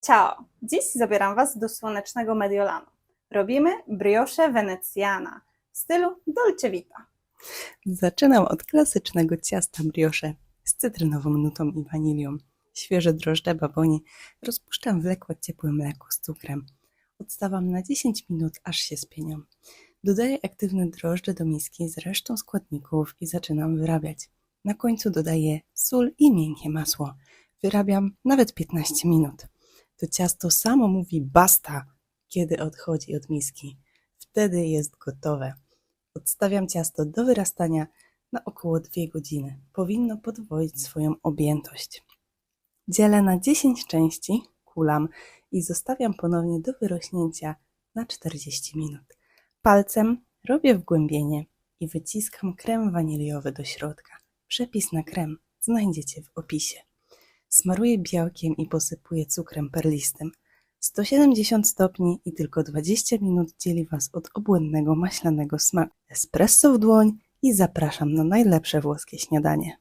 Ciao! Dziś zabieram Was do słonecznego Mediolanu. Robimy brioche venecjana w stylu dolce vita. Zaczynam od klasycznego ciasta brioche z cytrynową nutą i wanilią. Świeże drożdże babonie rozpuszczam w lekko ciepłym mleku z cukrem. Odstawam na 10 minut, aż się spienią. Dodaję aktywne drożdże do miski z resztą składników i zaczynam wyrabiać. Na końcu dodaję sól i miękkie masło. Wyrabiam nawet 15 minut. To ciasto samo mówi basta, kiedy odchodzi od miski. Wtedy jest gotowe. Odstawiam ciasto do wyrastania na około 2 godziny. Powinno podwoić swoją objętość. Dzielę na 10 części, kulam i zostawiam ponownie do wyrośnięcia na 40 minut. Palcem robię wgłębienie i wyciskam krem waniliowy do środka. Przepis na krem znajdziecie w opisie. Smaruję białkiem i posypuję cukrem perlistym. 170 stopni i tylko 20 minut dzieli Was od obłędnego maślanego smaku. Espresso w dłoń i zapraszam na najlepsze włoskie śniadanie.